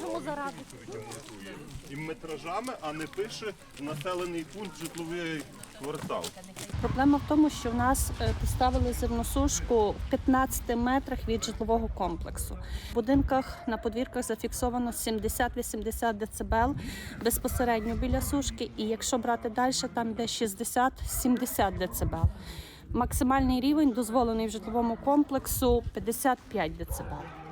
можемо зарадити. І метражами, а не пише населений пункт житловий квартал. Проблема в тому, що в нас е, поставили зерносушку в 15 метрах від житлового комплексу. В будинках на подвірках зафіксовано 70-80 дБ безпосередньо біля сушки, і якщо брати далі, там де 60-70 дБ. Максимальний рівень дозволений в житловому комплексу 55 дБ.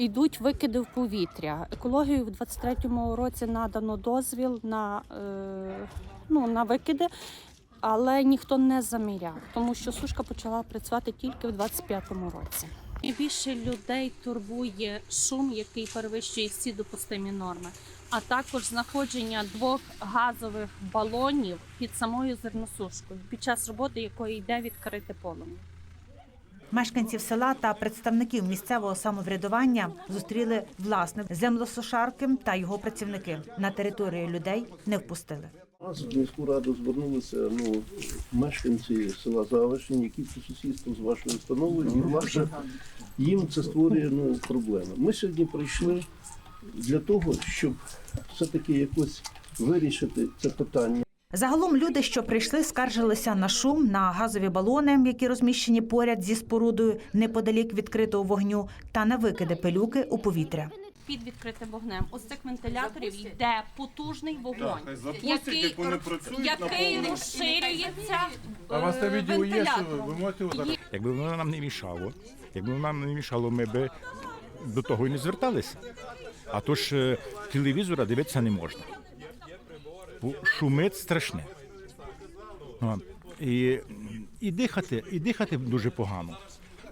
Йдуть викиди в повітря. Екологію в 23-му році надано дозвіл на, е, ну, на викиди, але ніхто не заміряв, тому що сушка почала працювати тільки в 25-му році. Більше людей турбує шум, який перевищує всі допустимі норми, а також знаходження двох газових балонів під самою зерносушкою, під час роботи якої йде відкрите полум'я. Мешканців села та представників місцевого самоврядування зустріли власник землесушарки та його працівники. На територію людей не впустили. Нас в міську раду звернулися ну, мешканці села Завишень, які по сусідству з вашою установою, і власне їм це створює ну, проблеми. Ми сьогодні прийшли для того, щоб все-таки якось вирішити це питання. Загалом люди, що прийшли, скаржилися на шум, на газові балони, які розміщені поряд зі спорудою неподалік відкритого вогню, та на викиди пилюки у повітря. Під відкритим вогнем. Ось цих вентиляторів йде потужний вогонь, який повному. розширюється А вас відео є, що вентилятором. ви можете його зараз? Якби воно нам не мішало, якби воно нам не мішало, ми б до того і не зверталися. А то ж е, телевізора дивитися не можна. Шумить страшне. І, і, дихати, і дихати дуже погано.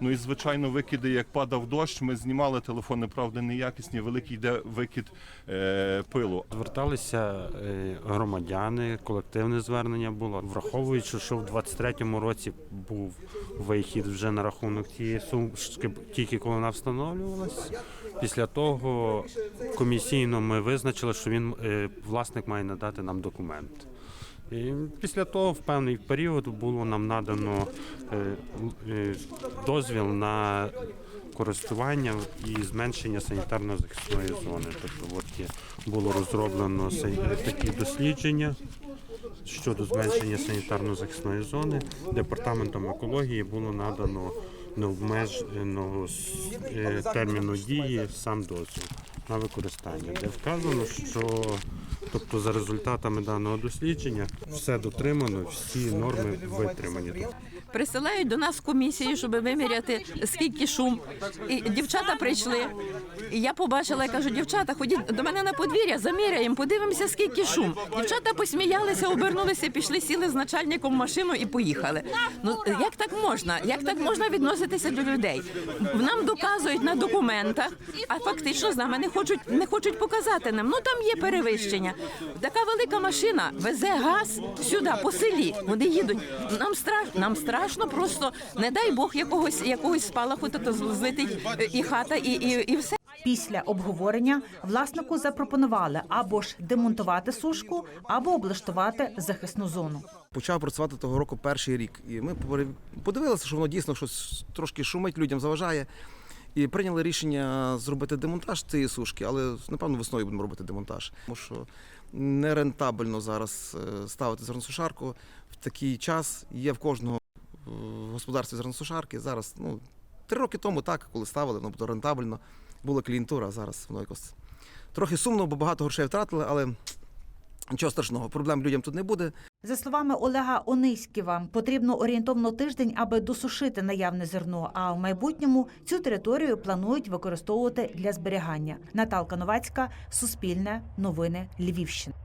Ну і звичайно, викиди, як падав дощ, ми знімали телефони, правда, неякісні, великий йде викид е, пилу. Зверталися е, громадяни, колективне звернення було, враховуючи, що в 23-му році був вихід вже на рахунок цієї сумки, тільки коли вона встановлювалась. Після того комісійно ми визначили, що він е, власник має надати нам документ. І після того в певний період було нам надано е, е, дозвіл на користування і зменшення санітарно-захисної зони. Тобто от є, було розроблено такі дослідження щодо зменшення санітарно-захисної зони. Департаментом екології було надано необмеженого е, терміну дії сам дозвіл на використання, де вказано, що тобто за результатами даного дослідження все дотримано, всі норми витримані. Присилають до нас комісію, щоб виміряти скільки шум. І дівчата прийшли. І я побачила, я кажу, дівчата, ходіть до мене на подвір'я, заміряємо, подивимося, скільки шум. Дівчата посміялися, обернулися, пішли, сіли з начальником в машину і поїхали. Ну як так можна? Як так можна відноситися до людей? Нам доказують на документах, а фактично з нами не хочуть не хочуть показати нам. Ну там є перевищення. Така велика машина везе газ сюди, по селі. Вони їдуть. Нам страшно, нам страшно, просто не дай Бог якогось якогось спалаху, то злетить і хата, і, і, і все. Після обговорення власнику запропонували або ж демонтувати сушку, або облаштувати захисну зону. Почав працювати того року перший рік. І ми подивилися, що воно дійсно щось трошки шумить, людям заважає. І прийняли рішення зробити демонтаж цієї сушки, але напевно весною будемо робити демонтаж. Тому що нерентабельно зараз е, ставити зерносушарку в такий час. Є в кожного в господарстві зерносушарки. Зараз, ну, три роки тому так, коли ставили, воно було рентабельно, була клієнтура, зараз воно якось трохи сумно, бо багато грошей втратили, але нічого страшного, проблем людям тут не буде. За словами Олега Ониськіва, потрібно орієнтовно тиждень, аби досушити наявне зерно. А в майбутньому цю територію планують використовувати для зберігання. Наталка Новацька, Суспільне, Новини Львівщини.